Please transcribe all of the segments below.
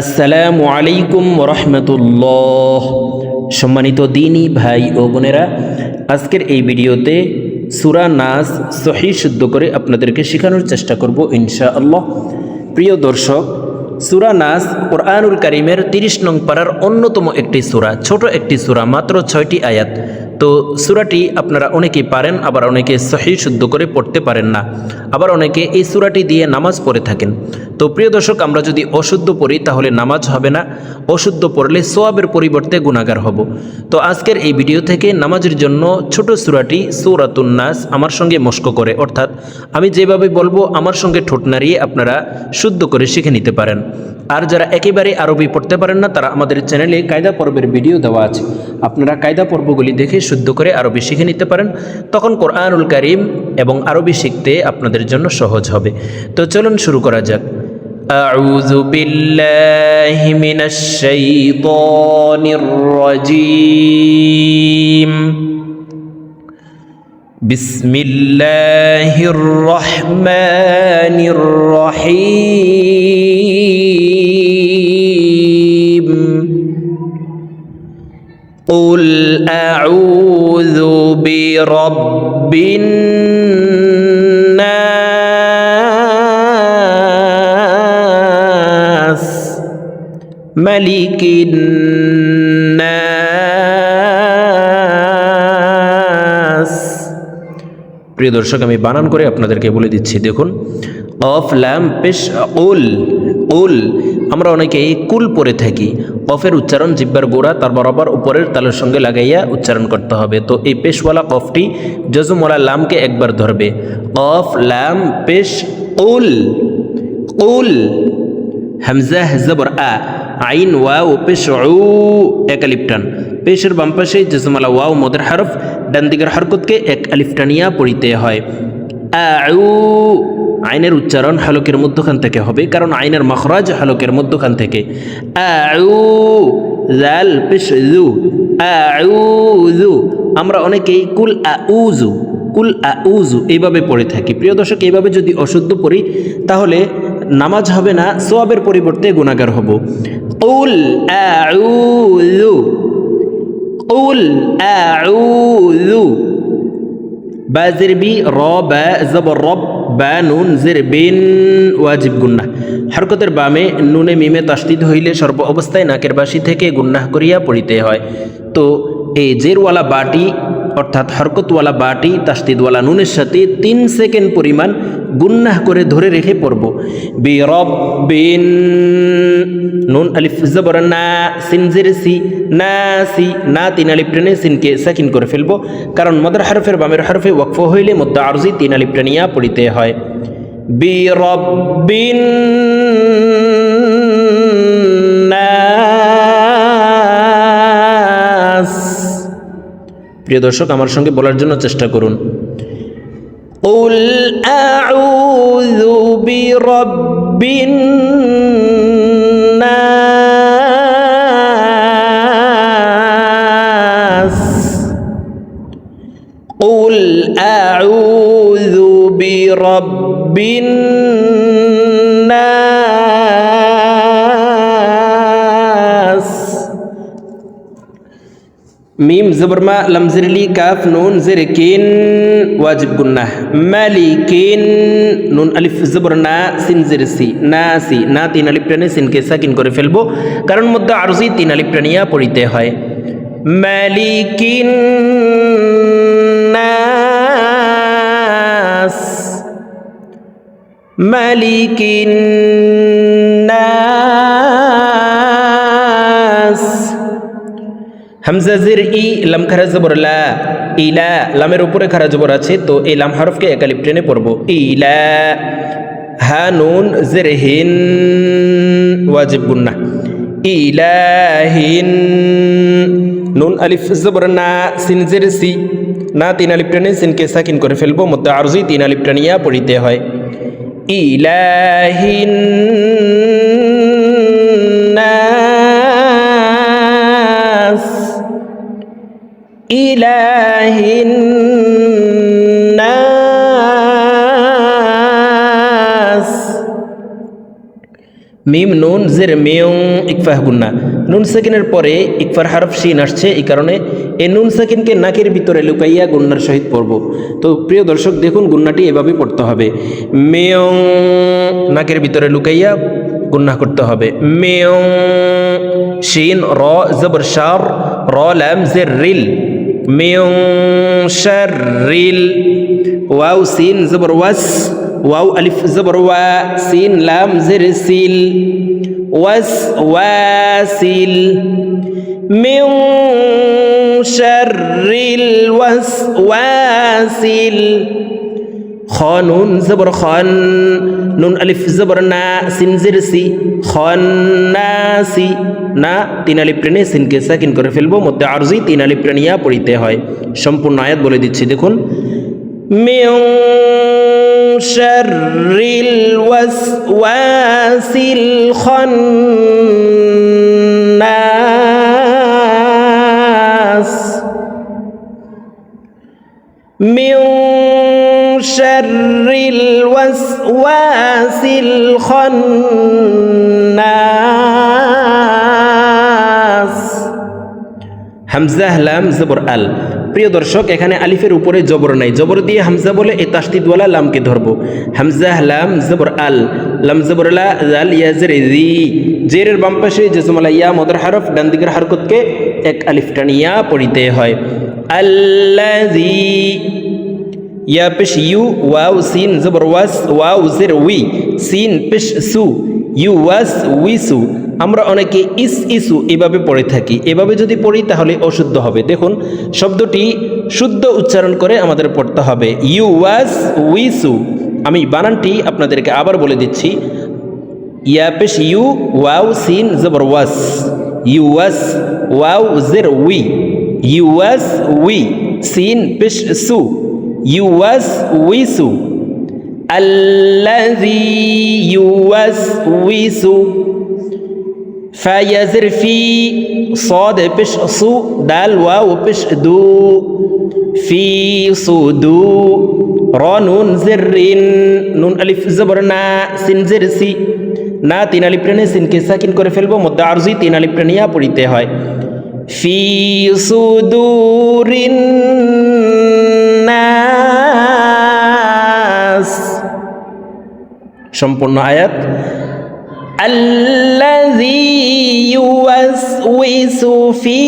আসসালামু আলাইকুম রহমতুল্লাহ সম্মানিত দিনী ভাই ও বোনেরা, আজকের এই ভিডিওতে সুরা নাস সহি শুদ্ধ করে আপনাদেরকে শেখানোর চেষ্টা করব ইনশা আল্লাহ প্রিয় দর্শক, সুরা নাস কোরআনুল কারিমের তিরিশ নং পাড়ার অন্যতম একটি সুরা, ছোট একটি সুরা, মাত্র ছয়টি আয়াত। তো সুরাটি আপনারা অনেকেই পারেন, আবার অনেকে সহি শুদ্ধ করে পড়তে পারেন না। আবার অনেকে এই সুরাটি দিয়ে নামাজ পড়ে থাকেন। তো প্রিয় দর্শক, আমরা যদি অশুদ্ধ পড়ি, তাহলে নামাজ হবে না। অশুদ্ধ পড়লে সোয়াবের পরিবর্তে গুণাগার হব। তো আজকের এই ভিডিও থেকে নামাজের জন্য ছোট সুরাটি নাস আমার সঙ্গে মস্ক করে। অর্থাৎ আমি যেভাবে বলব, আমার সঙ্গে ঠোঁট নাড়িয়ে আপনারা শুদ্ধ করে শিখে নিতে পারেন। আর যারা একেবারে আরবি পড়তে পারেন না, তারা আমাদের চ্যানেলে কায়দা পর্বের ভিডিও দেওয়া আছে। আপনারা কায়দা পর্বগুলি দেখে শুদ্ধ করে আরবি শিখে নিতে পারেন তখন কোরআনুল কারিম এবং আরবি শিখতে আপনাদের জন্য সহজ হবে তো চলুন শুরু করা যাক أعوذ بالله من الشيطان الرجيم بسم الله الرحمن الرحيم أعوذ برب الناس ملك الناس প্রিয় দর্শক আমি বানান করে আপনাদেরকে বলে দিচ্ছি দেখুন অফ ল্যাম পেশ উল উল আমরা অনেকেই কুল পরে থাকি কফের উচ্চারণ জিব্বার গোড়া, তার বরাবর উপরের তালের সঙ্গে লাগাইয়া উচ্চারণ করতে হবে। তো এই পেশওয়ালা কফটি জজুমওয়ালা লামকে একবার ধরবে। অফ লাম, পেশ উল উল হামজা জবর আ, আইন, ওয়াও, পেশ এক আলিফটান পেশের বাম পাশে জজমালা ওয়াও, মদের হরফ, ডান দিকের হরকতকে এক আলিফটানিয়া পড়িতে হয়। আউ, আইনের উচ্চারণ হালকের মধ্যখান থেকে হবে, কারণ আইনের মখরাজ হালকের মধ্যখান থেকে। আউ আমরা অনেকেই কুল আউজু কুল আউজু এইভাবে পড়ে থাকি। প্রিয় দর্শক, এইভাবে যদি অশুদ্ধ পড়ি, তাহলে নামাজ হবে না সোয়াবের পরিবর্তে গুণাগার হব। উল আউযু উল আউযু। বা জিরবি র বা জবর রব বা নুন জির বিন ওয়াজিব গুন্নাহ। হরকতের বামে নুনে মিমে তাস্তিদ হইলে সর্ব অবস্থায় নাকের বাসি থেকে গুন্নাহ করিয়া পড়িতে হয়। তো এই জেরওয়ালা বাটি অর্থাৎ হরকতওয়ালা বাটি তাস্তিদওয়ালা নুনের সাথে তিন সেকেন্ড পরিমাণ গুন্নাহ করে ধরে রেখে পড়ব। বি রব বিন নুন আলিফ জবর না, সিন জের সি, না সি, না তিন আলিফ টেনে সিনকে সাকিন করে ফেলব। কারণ মদার হরফের বামের হরফে ওয়াকফ হইলে মধ্য আরজি তিন আলিফ টেনিয়া পড়িতে হয়। বি রব্বিন নাস প্রিয় দর্শক আমার সঙ্গে বলার জন্য চেষ্টা করুন قل أعوذ برب الناس قل أعوذ برب الناس মিম জবরমা লমজরলি কাফ নুন জের কিন ওয়াজিব গুন্নাহ মালিকিন নুন আলিফ জবর না সিন জের সি না সি না তিন আলিফ টানে সিনকে সাকিন করে ফেলব কারণ মধ্যে আরজি তিন আলিফ টানিয়া পড়িতে হয় মালিকিন নাস মালিকিন জের ই লাম খারা জবর, লা ইলা লামের উপরে খারা জবর আছে, তো এই লাম হরফকে একালিপ টেনে পড়ব। ইলা হা, নুন, জের, হিন, ওয়াজিব গুন্না ইলাহিন নুন, আলিফ, জবর, না, সিন, জের, সি। না, তিন আলিপ টেনে সিনকে সাকিন করে ফেলব মধ্যে আরজি তিন আলিপ টানিয়া পড়িতে হয়। ইলাহিন إله الناس মিম নুন জের মেয়ং ইকফাহ গুন্না নুন সেকেন্ডের পরে ইকফার হারফ শিন আসছে এই কারণে এই নুন সেকেন্ডকে নাকের ভিতরে লুকাইয়া গুন্নার সহিত পড়ব তো প্রিয় দর্শক দেখুন গুন্নাটি এভাবে পড়তে হবে মেয়ং নাকের ভিতরে লুকাইয়া গুন্না করতে হবে মেয়ং শিন র জবর শার র ল্যাম জের রিল মেয়ং শার রিল ওয়াও সিন জবর ওয়াস ওয়াও আলিফ জবর ওয়া সিন লাম জের সিল ওয়াস ওয়াসিল মিন শাররিল ওয়াস ওয়াসিল খানুন জবর খান নুন আলিফ জবর না সিন জের সি খান্নাসি না তিন আলিফ টেনে সিনকে সাকিন করে ফেলবো মধ্যে আরজি তিন আলিফ টেনিয়া পড়িতে হয় সম্পূর্ণ আয়াত বলে দিচ্ছি দেখুন من شر الوسواس الخناس من شر الوسواس الخناس হামজা লাম জবর আল। প্রিয় দর্শক, এখানে আলিফের উপরে জবর নাই। জবর দিয়ে হামজা বলে এই তাস্তিদওয়ালা লামকে ধরবো। হামজা লাম জবর আল। লাম জবর জাল ইয়াজের জি। জেরের বাম পাশে জেসমলা ইয়া মদর হারফ, ডান হারকতকে এক আলিফ টানিয়া পড়িতে হয়। আল্লাজি ইয়া পেশ ইউ, ওয়াও, সিন, জবর, ওয়াস, ওয়াও, জের, উই, সিন, পেশ, সু। ইউ ওয়াস উইসু আমরা অনেকে ইস ইসু এভাবে পড়ে থাকি। এভাবে যদি পড়ি, তাহলে অশুদ্ধ হবে। দেখুন, শব্দটি শুদ্ধ উচ্চারণ করে আমাদের পড়তে হবে। ইউ ওয়াস উইসু আমি বানানটি আপনাদেরকে আবার বলে দিচ্ছি। ইয়া পেশ ইউ ওয়াও সিন জবর ওয়াস ইউ ওয়াস ওয়াও জের we you was we seen পেশ সু ইউ ওয়াস উইসু الذي يوسوس فيزر في صاد بش صو دال واو بش دو في صدو را نون زر نون ألف زبرنا সিন জের সি না তিন আলিফ টেনে সিনকে সাকিন করে ফেলবো মধ্যে আরজি তিন আলিফ টেনিয়া পড়িতে হয় ফি সুদুরিন সম্পূর্ণ আয়াত الذي يوسوس في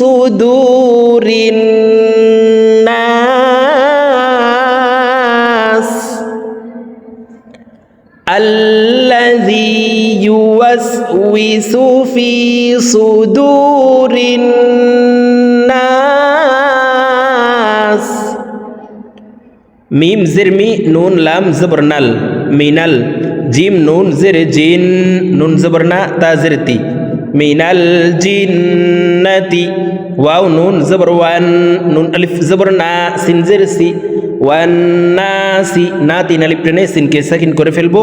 صدور الناس الذي يوسوس في صدور الناس মিম জিরমি নুন লাম জবরনাল মিনাল জিম নুন জের জিন, নুন জবরনা তা জেরতি। মিনাল জিন্নাতি, ওয়াও নুন জবর ওয়ান, নুন আলিফ জবরনা সিন জের সি ওয়ান নাসি না তিন আলিফ টেনে সিনকে সাকিন করে ফেলব।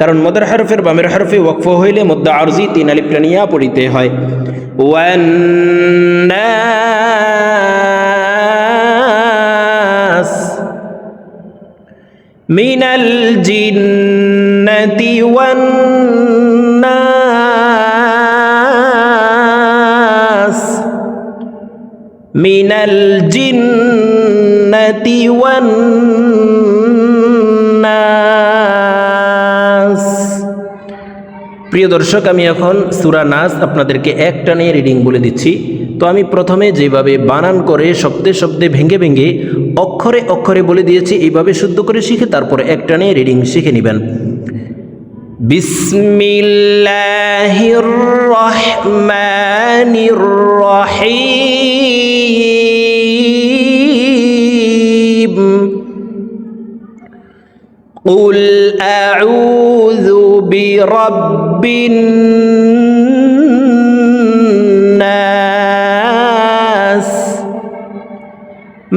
কারণ মদার হরফের বামের হরফে ওয়াকফ হইলে মদ্দা আরজি তিন আলিফ টেনিয়া পড়িতে হয়। ওয়ান মিনাল জিন্নাতি ওয়ান নাস মিনাল জিন্নাতি প্রিয় দর্শক, আমি এখন সুরা নাস আপনাদেরকে একটা নিয়ে রিডিং বলে দিচ্ছি। তো আমি প্রথমে যেভাবে বানান করে শব্দে শব্দে ভেঙে ভেঙে অক্ষরে অক্ষরে বলে দিয়েছি এইভাবে শুদ্ধ করে শিখে তারপরে এক টানে রিডিং শিখে নেবেন বিসমিল্লাহির রহমানির রহিম قل أعوذ برب الناس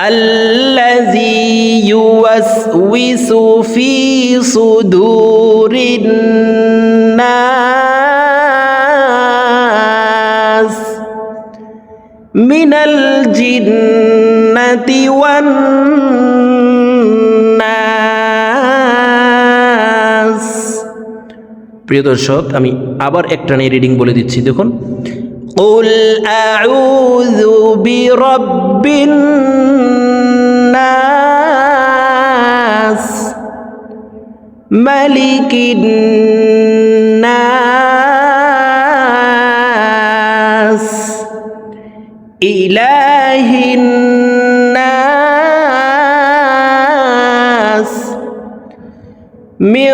الذي يوسوس في صدور الناس من الجنة والناس প্রিয় দর্শক আমি আবার একটা নিয়ে রিডিং বলে দিচ্ছি দেখুন قل أعوذ برب الناس ملك الناس إله الناس من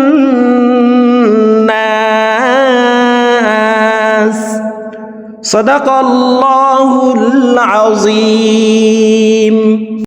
صدق الله العظيم.